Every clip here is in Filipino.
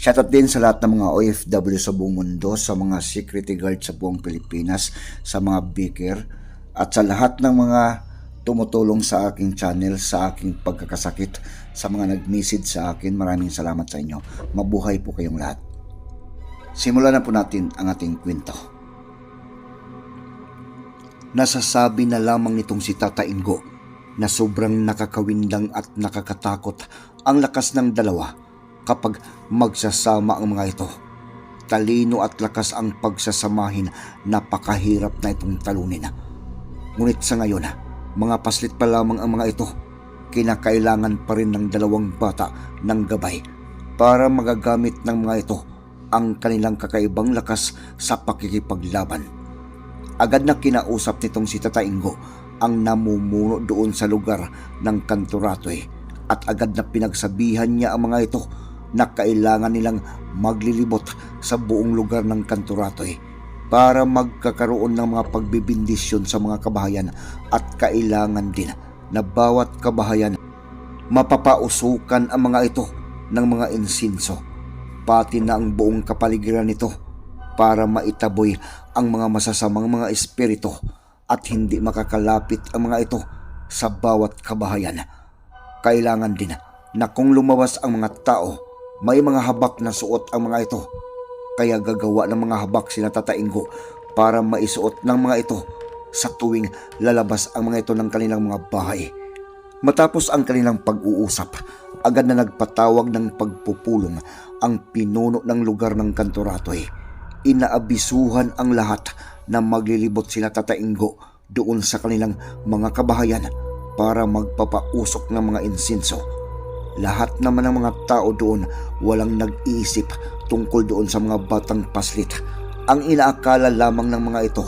Shoutout din sa lahat ng mga OFW sa buong mundo, sa mga security guard sa buong Pilipinas, sa mga beaker, at sa lahat ng mga tumutulong sa aking channel, sa aking pagkakasakit, sa mga nag-message sa akin. Maraming salamat sa inyo. Mabuhay po kayong lahat. Simulan na po natin ang ating kwento. Nasasabi na lamang nitong si Tata Ingo na sobrang nakakawindang at nakakatakot ang lakas ng dalawa kapag magsasama ang mga ito. Talino at lakas ang pagsasamahin, napakahirap na itong talunin. Ngunit sa ngayon, mga paslit pa lamang ang mga ito. Kinakailangan pa rin ng dalawang bata ng gabay para magagamit ng mga ito ang kanilang kakaibang lakas sa pakikipaglaban. Agad na kinausap nitong si Tata Ingo ang namumuno doon sa lugar ng Kanturatoy at agad na pinagsabihan niya ang mga ito na kailangan nilang maglilibot sa buong lugar ng Kanturatoy para magkakaroon ng mga pagbibindisyon sa mga kabahayan at kailangan din na bawat kabahayan mapapausukan ang mga ito ng mga insinso pati na ang buong kapaligiran nito para maitaboy ang mga masasamang mga espiritu at hindi makakalapit ang mga ito sa bawat kabahayan. Kailangan din na kung lumawas ang mga tao, may mga habak na suot ang mga ito. Kaya gagawa ng mga habak sina Tatainggo para maisuot ng mga ito sa tuwing lalabas ang mga ito ng kanilang mga bahay. Matapos ang kanilang pag-uusap, agad na nagpatawag ng pagpupulong ang pinuno ng lugar ng Kantoratoy. Inaabisuhan ang lahat na maglilibot sila tatainggo doon sa kanilang mga kabahayan para magpapausok ng mga insinso. Lahat naman ng mga tao doon walang nag-iisip tungkol doon sa mga batang paslit. Ang inaakala lamang ng mga ito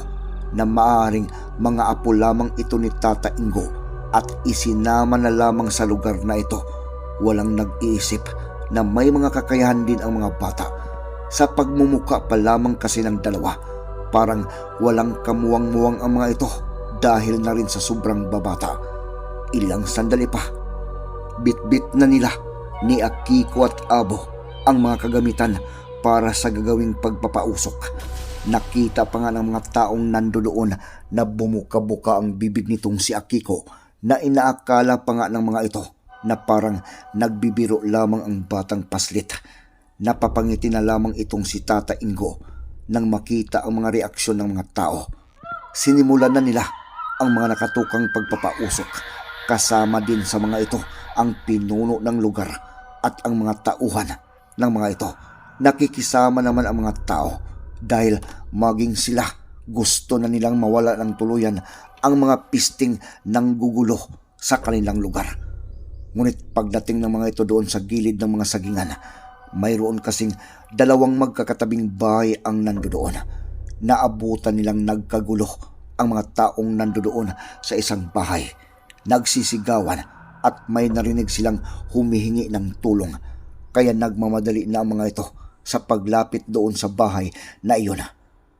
na maaaring mga apo lamang ito ni Tata Ingo at isinama na lamang sa lugar na ito. Walang nag-iisip na may mga kakayahan din ang mga bata. Sa pagmumuka pa lamang kasi ng dalawa, parang walang kamuwang-muwang ang mga ito dahil na rin sa sobrang babata. Ilang sandali pa, bit-bit na nila ni Akiko at Abo ang mga kagamitan para sa gagawing pagpapausok. Nakita pa nga ng mga taong nandoon na bumuka-buka ang bibig nitong si Akiko na inaakala pa nga ng mga ito na parang nagbibiro lamang ang batang paslit. Napapangiti na lamang itong si Tata Ingo nang makita ang mga reaksyon ng mga tao. Sinimulan na nila ang mga nakatukang pagpapausok. Kasama din sa mga ito ang pinuno ng lugar at ang mga tauhan ng mga ito. Nakikisama naman ang mga tao dahil maging sila gusto na nilang mawala ng tuluyan ang mga pisting ng gugulo sa kanilang lugar. Ngunit pagdating ng mga ito doon sa gilid ng mga sagingan, mayroon kasing dalawang magkakatabing bahay ang nandoon. Naabutan nilang nagkagulo ang mga taong nandoon sa isang bahay. Nagsisigawan at may narinig silang humihingi ng tulong. Kaya nagmamadali na ang mga ito sa paglapit doon sa bahay na iyon.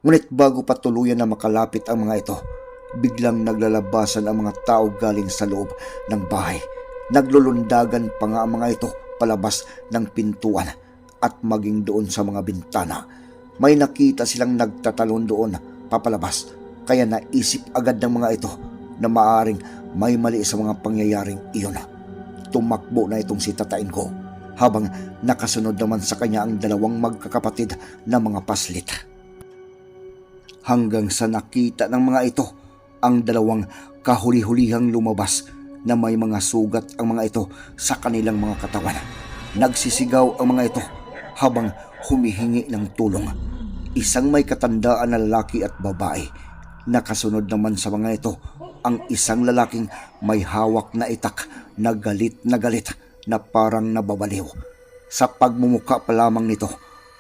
Ngunit bago pa tuluyan na makalapit ang mga ito, biglang naglalabasan ang mga tao galing sa loob ng bahay. Naglulundagan pa nga ang mga ito palabas ng pintuan at maging doon sa mga bintana. May nakita silang nagtatalon doon papalabas kaya naisip agad ng mga ito na maaring may mali sa mga pangyayaring iyon. Tumakbo na itong si Tatain ko habang nakasunod naman sa kanya ang dalawang magkakapatid na mga paslit. hanggang sa nakita ng mga ito ang dalawang kahuli-hulihang lumabas na may mga sugat ang mga ito sa kanilang mga katawan. Nagsisigaw ang mga ito habang humihingi ng tulong. Isang may katandaan na lalaki at babae. Nakasunod naman sa mga ito ang isang lalaking may hawak na itak na galit na galit na parang nababaliw. Sa pagmumuka pa lamang nito,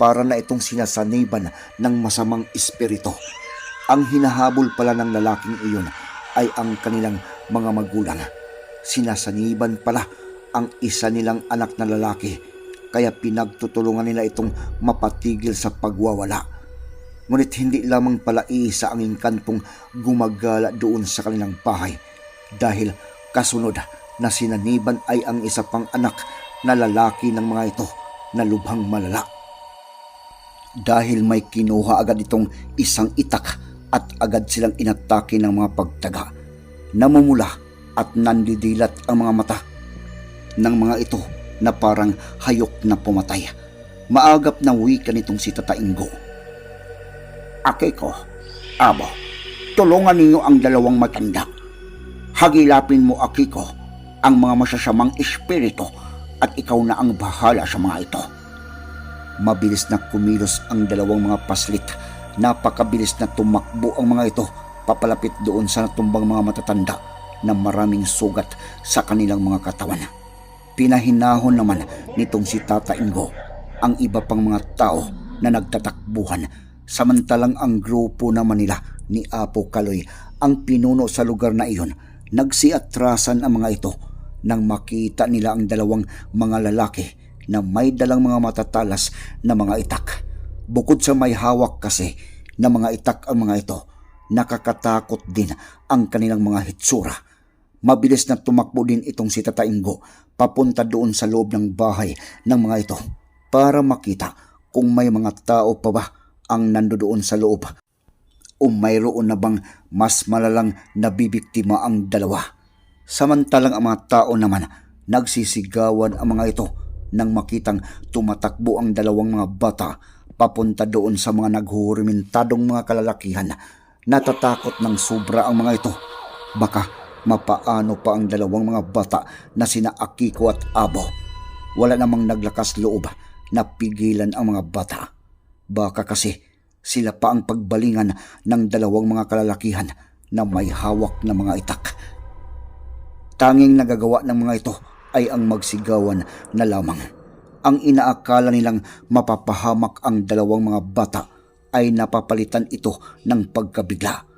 para na itong sinasaniban ng masamang espiritu. Ang hinahabol pala ng lalaking iyon ay ang kanilang mga magulang. Sinasaniban pala ang isa nilang anak na lalaki kaya pinagtutulungan nila itong mapatigil sa pagwawala. Ngunit hindi lamang pala iisa ang inkantong gumagala doon sa kanilang bahay dahil kasunod na sinaniban ay ang isa pang anak na lalaki ng mga ito na lubhang malala. Dahil may kinuha agad itong isang itak at agad silang inatake ng mga pagtaga. Namumula at nandidilat ang mga mata ng mga ito na parang hayok na pumatay. Maagap na wika nitong si Tata Ingo. Akiko, Abo, tulungan ninyo ang dalawang matanda. Hagilapin mo, Akiko, ang mga masasamang espiritu at ikaw na ang bahala sa mga ito. Mabilis na kumilos ang dalawang mga paslit. Napakabilis na tumakbo ang mga ito papalapit doon sa natumbang mga matatanda na maraming sugat sa kanilang mga katawan. Pinahinahon naman nitong si Tata Ingo ang iba pang mga tao na nagtatakbuhan samantalang ang grupo naman nila ni Apo Kaloy ang pinuno sa lugar na iyon nagsiatrasan ang mga ito nang makita nila ang dalawang mga lalaki na may dalang mga matatalas na mga itak. Bukod sa may hawak kasi na mga itak ang mga ito, nakakatakot din ang kanilang mga hitsura. Mabilis na tumakbo din itong si Tata Ingo papunta doon sa loob ng bahay ng mga ito para makita kung may mga tao pa ba ang nandoon sa loob o mayroon na bang mas malalang nabibiktima ang dalawa. Samantalang ang mga tao naman nagsisigawan ang mga ito nang makitang tumatakbo ang dalawang mga bata papunta doon sa mga naghuhurimentadong mga kalalakihan. Natatakot ng sobra ang mga ito. Baka mapaano pa ang dalawang mga bata na sina Akiko at Abo. Wala namang naglakas loob na pigilan ang mga bata. Baka kasi sila pa ang pagbalingan ng dalawang mga kalalakihan na may hawak na mga itak. Tanging nagagawa ng mga ito ay ang magsigawan na lamang. Ang inaakala nilang mapapahamak ang dalawang mga bata ay napapalitan ito ng pagkabigla.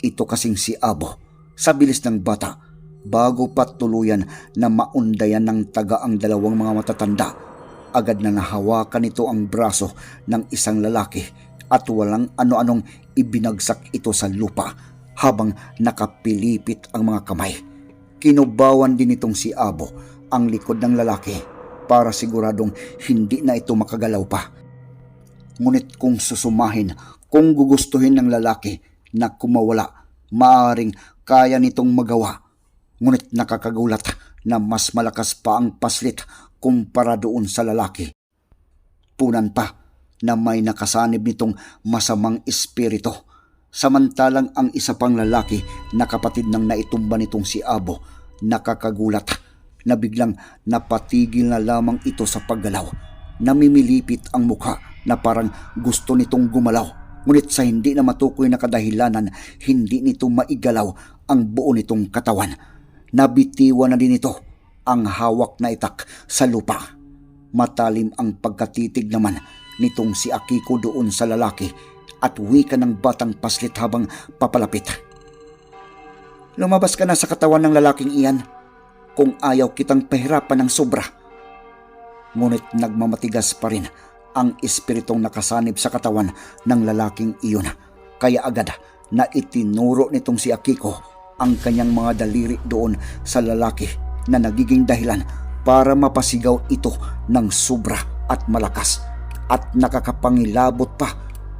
Ito kasing si Abo sa bilis ng bata bago pa tuluyan na maundayan ng taga ang dalawang mga matatanda. Agad na nahawakan nito ang braso ng isang lalaki at walang ano-anong ibinagsak ito sa lupa habang nakapilipit ang mga kamay. Kinubawan din itong si Abo ang likod ng lalaki para siguradong hindi na ito makagalaw pa. Ngunit kung susumahin, kung gugustuhin ng lalaki na kumawala, maaring kaya nitong magawa. Ngunit nakakagulat na mas malakas pa ang paslit kumpara doon sa lalaki. Punan pa na may nakasanib nitong masamang espiritu. Samantalang ang isa pang lalaki na kapatid ng naitumba nitong si Abo nakakagulat na biglang napatigil na lamang ito sa paggalaw. Namimilipit ang mukha na parang gusto nitong gumalaw. Ngunit sa hindi na matukoy na kadahilanan, hindi nito maigalaw ang buo nitong katawan. Nabitiwan na din ito ang hawak na itak sa lupa. Matalim ang pagkatitig naman nitong si Akiko doon sa lalaki at wika ng batang paslit habang papalapit. Lumabas ka na sa katawan ng lalaking iyan kung ayaw kitang pahirapan ng sobra. Ngunit nagmamatigas pa rin ang espiritong nakasanib sa katawan ng lalaking iyon. Kaya agad na itinuro nitong si Akiko ang kanyang mga daliri doon sa lalaki na nagiging dahilan para mapasigaw ito ng sobra at malakas at nakakapangilabot pa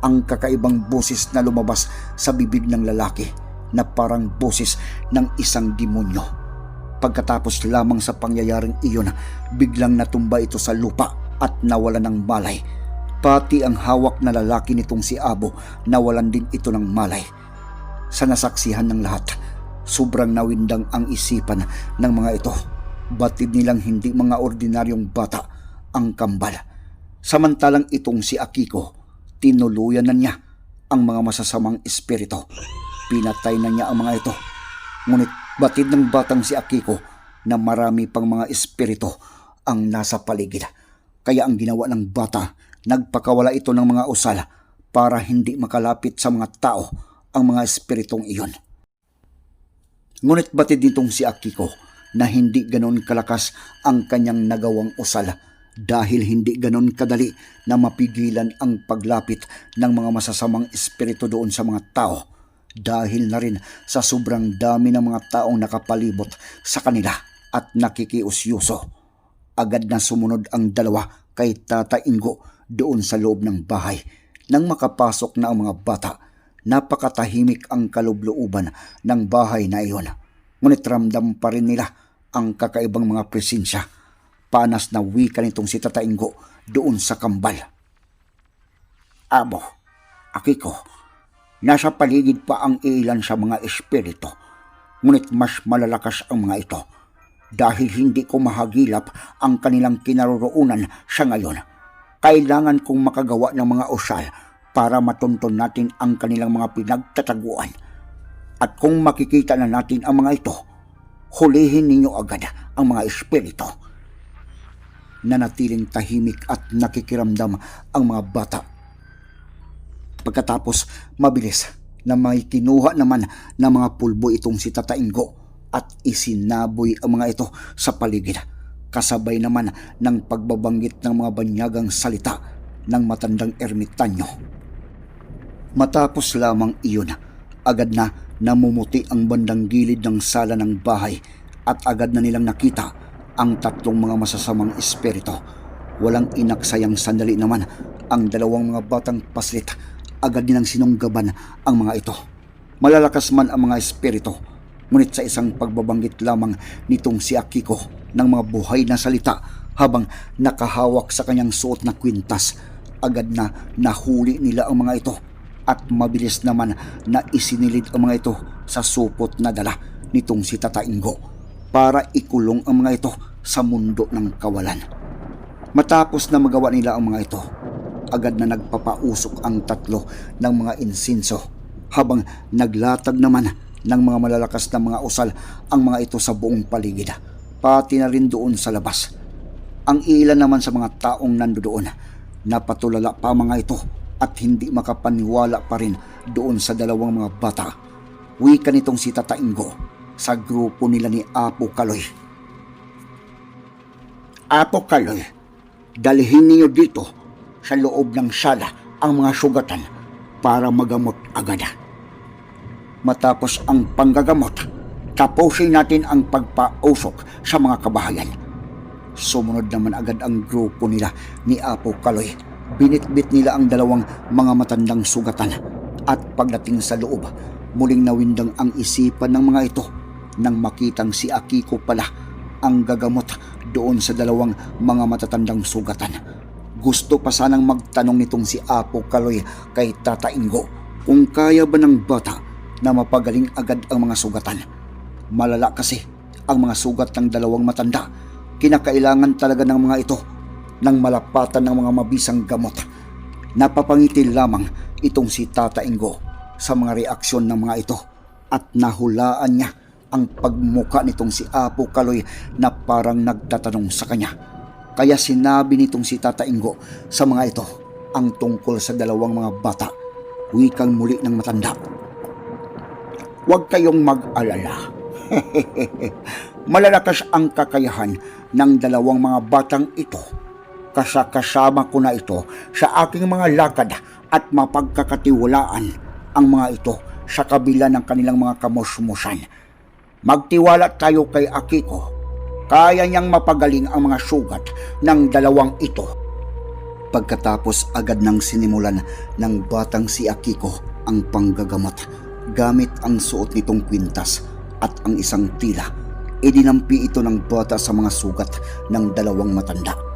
ang kakaibang boses na lumabas sa bibig ng lalaki na parang boses ng isang demonyo. Pagkatapos lamang sa pangyayaring iyon, biglang natumba ito sa lupa at nawala ng malay. Pati ang hawak na lalaki nitong si Abo nawalan din ito ng malay. Sa nasaksihan ng lahat, sobrang nawindang ang isipan ng mga ito. Batid nilang hindi mga ordinaryong bata ang kambal. Samantalang itong si Akiko, tinuluyan na niya ang mga masasamang espiritu. Pinatay na niya ang mga ito. Ngunit batid ng batang si Akiko na marami pang mga espiritu ang nasa paligid. Kaya ang ginawa ng bata, nagpakawala ito ng mga usal para hindi makalapit sa mga tao ang mga espiritong iyon. Ngunit batid nitong si Akiko na hindi ganon kalakas ang kanyang nagawang usal dahil hindi ganon kadali na mapigilan ang paglapit ng mga masasamang espiritu doon sa mga tao dahil na rin sa sobrang dami ng mga taong nakapalibot sa kanila at nakikiusyuso. Agad na sumunod ang dalawa kay Tata Ingo doon sa loob ng bahay. Nang makapasok na ang mga bata, napakatahimik ang kalublooban ng bahay na iyon. Ngunit ramdam pa rin nila ang kakaibang mga presensya. Panas na wika nitong si Tata Ingo doon sa kambal. Abo, Akiko, nasa paligid pa ang ilan sa mga espiritu. Ngunit mas malalakas ang mga ito dahil hindi ko mahagilap ang kanilang kinaroroonan sa ngayon. Kailangan kong makagawa ng mga usal para matunton natin ang kanilang mga pinagtataguan. At kung makikita na natin ang mga ito, hulihin ninyo agad ang mga espiritu. Nanatiling tahimik at nakikiramdam ang mga bata. Pagkatapos, mabilis na may kinuha naman ng mga pulbo itong si Tata Ingo at isinaboy ang mga ito sa paligid. Kasabay naman ng pagbabanggit ng mga banyagang salita ng matandang ermitanyo. Matapos lamang iyon, agad na namumuti ang bandang gilid ng sala ng bahay at agad na nilang nakita ang tatlong mga masasamang espiritu. Walang inaksayang sandali naman ang dalawang mga batang paslit. Agad nilang sinunggaban ang mga ito. Malalakas man ang mga espiritu, ngunit sa isang pagbabanggit lamang nitong si Akiko ng mga buhay na salita habang nakahawak sa kanyang suot na kwintas, agad na nahuli nila ang mga ito at mabilis naman na isinilid ang mga ito sa supot na dala nitong si Tata Ingo para ikulong ang mga ito sa mundo ng kawalan. Matapos na magawa nila ang mga ito, agad na nagpapausok ang tatlo ng mga insinso habang naglatag naman ng mga malalakas na mga usal ang mga ito sa buong paligid, pati na rin doon sa labas. Ang ilan naman sa mga taong nandoon, napatulala pa mga ito at hindi makapaniwala pa rin doon sa dalawang mga bata. Wika nitong si Tata Ingo sa grupo nila ni Apo Kaloy. Apo Kaloy, dalhin niyo dito sa loob ng sala ang mga sugatan para magamot agad. Matapos ang panggagamot, tapusin natin ang pagpausok sa mga kabahayan. Sumunod naman agad ang grupo nila ni Apo Kaloy. Binitbit nila ang dalawang mga matandang sugatan at pagdating sa loob, muling nawindang ang isipan ng mga ito nang makitang si Akiko pala ang gagamot doon sa dalawang mga matatandang sugatan. Gusto pa sanang magtanong nitong si Apo Kaloy kay Tata Ingo kung kaya ba ng bata na mapagaling agad ang mga sugatan. Malala kasi ang mga sugat ng dalawang matanda. Kinakailangan talaga ng mga ito ng malapatan ng mga mabisang gamot. Napapangiti lamang itong si Tata Ingo sa mga reaksyon ng mga ito at nahulaan niya ang pagmuka nitong si Apo Kaloy na parang nagtatanong sa kanya. Kaya sinabi nitong si Tata Ingo sa mga ito ang tungkol sa dalawang mga bata. Wikang muli ng matanda. Huwag kayong mag-alala. Malalakas ang kakayahan ng dalawang mga batang ito. Kasakasama ko na ito sa aking mga lakad at mapagkakatiwalaan ang mga ito sa kabila ng kanilang mga kamusmusan. Magtiwala tayo kay Akiko. Kaya niyang mapagaling ang mga sugat ng dalawang ito. Pagkatapos agad nang sinimulan ng batang si Akiko ang panggagamot gamit ang suot nitong kwintas at ang isang tila. Idinampi ito ng bata sa mga sugat ng dalawang matanda.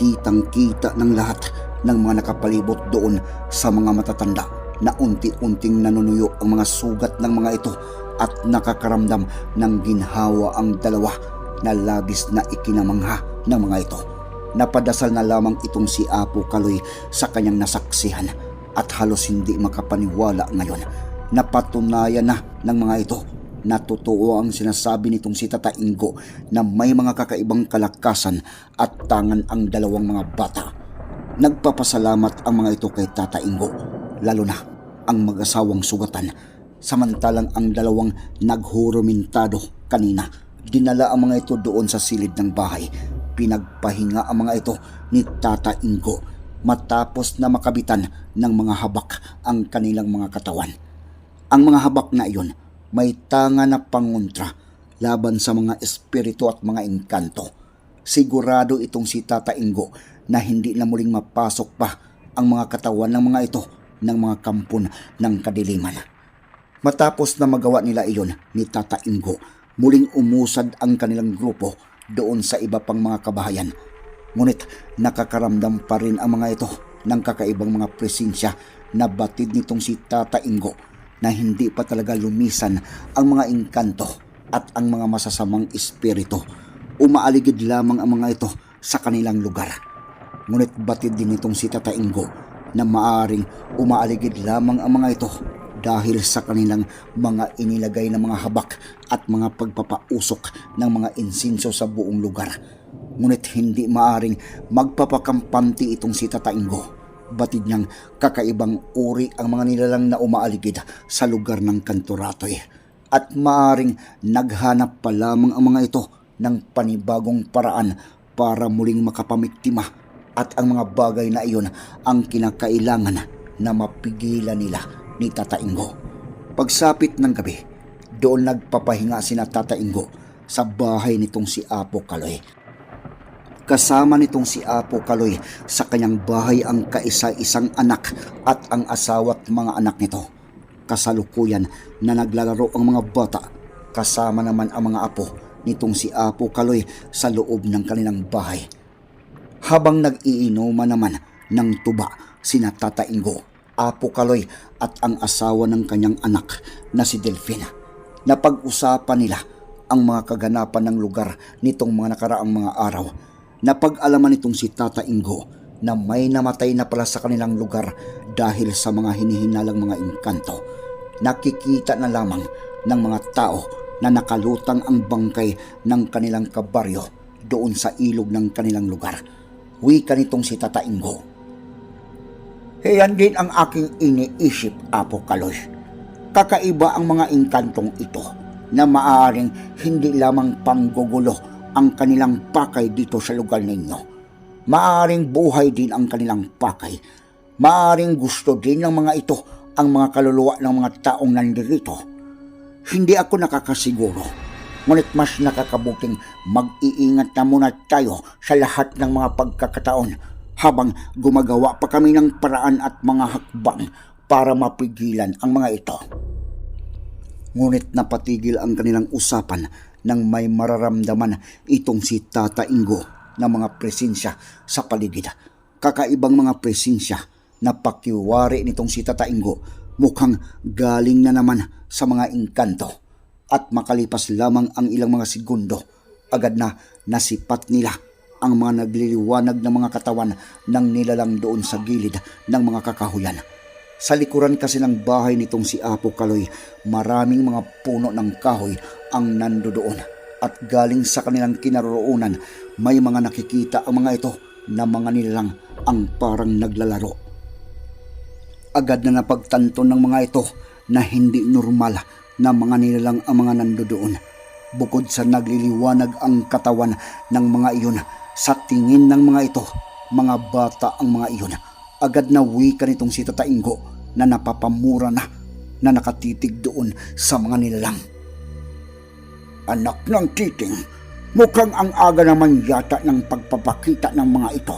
Kitang kita ng lahat ng mga nakapalibot doon sa mga matatanda na unti-unting nanunuyo ang mga sugat ng mga ito at nakakaramdam ng ginhawa ang dalawa na labis na ikinamangha ng mga ito. Napadasal na lamang itong si Apo Kaloy sa kanyang nasaksihan at halos hindi makapaniwala ngayon. Napatunayan na ng mga ito na totoo ang sinasabi nitong si Tata Ingo na may mga kakaibang kalakasan at tangan ang dalawang mga bata. Nagpapasalamat ang mga ito kay Tata Ingo, lalo na ang mag-asawang sugatan. Samantalang ang dalawang naghurumintado kanina, dinala ang mga ito doon sa silid ng bahay. Pinagpahinga ang mga ito ni Tata Ingo matapos na makabitan ng mga habak ang kanilang mga katawan. Ang mga habak na iyon may tanga na pangontra laban sa mga espiritu at mga engkanto. Sigurado itong si Tata Ingo na hindi na muling mapasok pa ang mga katawan ng mga ito ng mga kampon ng kadiliman. Matapos na magawa nila iyon ni Tata Ingo, muling umusad ang kanilang grupo doon sa iba pang mga kabahayan. Ngunit nakakaramdam pa rin ang mga ito ng kakaibang mga presensya na batid nitong si Tata Ingo na hindi pa talaga lumisan ang mga engkanto at ang mga masasamang espiritu. Umaaligid lamang ang mga ito sa kanilang lugar. Ngunit batid din itong si Tata Ingo na maaring umaaligid lamang ang mga ito dahil sa kanilang mga inilagay na mga habak at mga pagpapausok ng mga insinso sa buong lugar. Ngunit hindi maaring magpapakampanti itong si Tata Ingo batid niyang kakaibang uri ang mga nilalang na umaaligid sa lugar ng Kantoratoy. At maaring naghanap pa lamang ang mga ito ng panibagong paraan para muling makapamiktima at ang mga bagay na iyon ang kinakailangan na mapigilan nila ni Tata Ingo. Pagsapit ng gabi, doon nagpapahinga si na Tata Ingo sa bahay nitong si Apo Kaloy Kasama nitong si Apo Kaloy sa kanyang bahay ang kaisa-isang anak at ang asawa at mga anak nito. Kasalukuyan na naglalaro ang mga bata kasama naman ang mga apo nitong si Apo Kaloy sa loob ng kanilang bahay. Habang nag-iinuman naman ng tuba sina Tata Ingo, Apo Kaloy at ang asawa ng kanyang anak na si Delfina. Napag-usapan nila ang mga kaganapan ng lugar nitong mga nakaraang mga araw napag-alaman nitong si Tata Ingo na may namatay na pala sa kanilang lugar dahil sa mga hinihinalang mga engkanto. Nakikita na lamang ng mga tao na nakalutang ang bangkay ng kanilang kabaryo doon sa ilog ng kanilang lugar. Wika nitong si Tata Ingo. Yan din ang aking iniisip, Apo Kaloy. Kakaiba ang mga engkantong ito na maaaring hindi lamang panggugulo ang kanilang pakay dito sa lugar ninyo. Maaring buhay din ang kanilang pakay. Maaring gusto din ng mga ito ang mga kaluluwa ng mga taong nandirito. Hindi ako nakakasiguro. Ngunit mas nakakabuting mag-iingat na muna tayo sa lahat ng mga pagkakataon habang gumagawa pa kami ng paraan at mga hakbang para mapigilan ang mga ito. Ngunit napatigil ang kanilang usapan nang may mararamdaman itong si Tata Ingo na mga presensya sa paligid. Kakaibang mga presensya na pakiwari nitong si Tata Ingo mukhang galing na naman sa mga engkanto at makalipas lamang ang ilang mga segundo agad na nasipat nila ang mga nagliliwanag ng mga katawan ng nilalang doon sa gilid ng mga kakahuyan. Sa likuran kasi ng bahay nitong si Apo Kaloy, maraming mga puno ng kahoy ang nandoon at galing sa kanilang kinaroroonan may mga nakikita ang mga ito na mga nilalang ang parang naglalaro. Agad na napagtanto ng mga ito na hindi normal na mga nilalang ang mga nandoon. Bukod sa nagliliwanag ang katawan ng mga iyon, sa tingin ng mga ito, mga bata ang mga iyon. Agad na wika nitong si Tata na napapamura na na nakatitig doon sa mga nilalang. Anak ng titing, mukhang ang aga naman yata ng pagpapakita ng mga ito.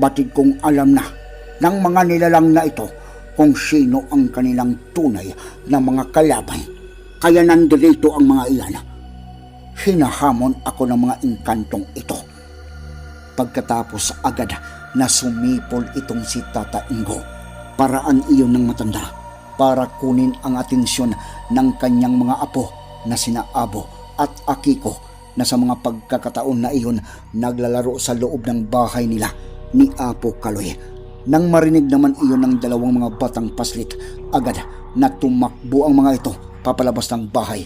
Batid kong alam na ng mga nilalang na ito kung sino ang kanilang tunay na mga kalaban. Kaya nandito ang mga iyan. Hinahamon ako ng mga inkantong ito. Pagkatapos agad na sumipol itong si Tata Ingo. Paraan iyon ng matanda para kunin ang atensyon ng kanyang mga apo na sina Abo at Akiko na sa mga pagkakataon na iyon naglalaro sa loob ng bahay nila ni Apo Kaloy. Nang marinig naman iyon ng dalawang mga batang paslit, agad na tumakbo ang mga ito papalabas ng bahay.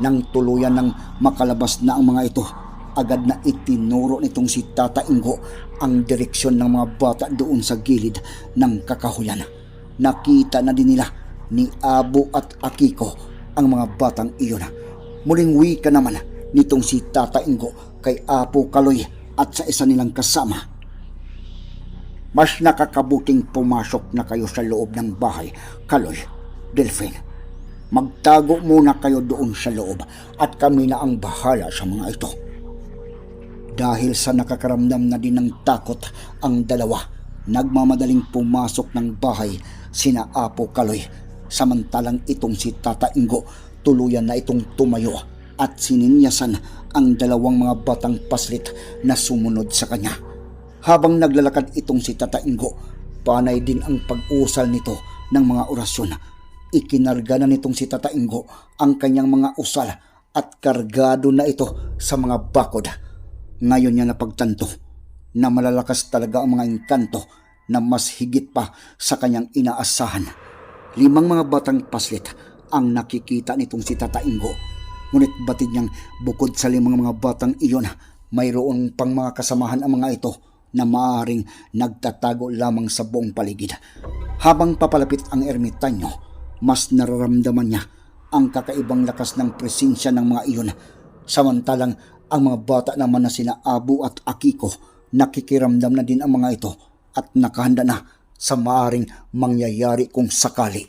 Nang tuluyan ng makalabas na ang mga ito, agad na itinuro nitong si Tata Ingo ang direksyon ng mga bata doon sa gilid ng kakahuyan. Nakita na din nila ni Abo at Akiko ang mga batang iyon. Muling wika naman nitong si Tata Ingo kay Apo Kaloy at sa isa nilang kasama. Mas nakakabuting pumasok na kayo sa loob ng bahay, Kaloy, Delphine. Magtago muna kayo doon sa loob at kami na ang bahala sa mga ito. Dahil sa nakakaramdam na din ng takot ang dalawa, nagmamadaling pumasok ng bahay sina Apo Kaloy. Samantalang itong si Tata Ingo tuluyan na itong tumayo at sininyasan ang dalawang mga batang paslit na sumunod sa kanya. Habang naglalakad itong si Tata Ingo, panay din ang pag-usal nito ng mga orasyon. Ikinarga na nitong si Tata Ingo ang kanyang mga usal at kargado na ito sa mga bakod. Ngayon niya napagtanto na malalakas talaga ang mga engkanto na mas higit pa sa kanyang inaasahan. Limang mga batang paslit ang nakikita nitong si Tata Ingo. Ngunit batid niyang bukod sa limang mga batang iyon, mayroon pang mga kasamahan ang mga ito na maaaring nagtatago lamang sa buong paligid. Habang papalapit ang ermitanyo, mas nararamdaman niya ang kakaibang lakas ng presensya ng mga iyon. Samantalang ang mga bata naman na sina Abu at Akiko, nakikiramdam na din ang mga ito at nakahanda na sa maaring mangyayari kung sakali.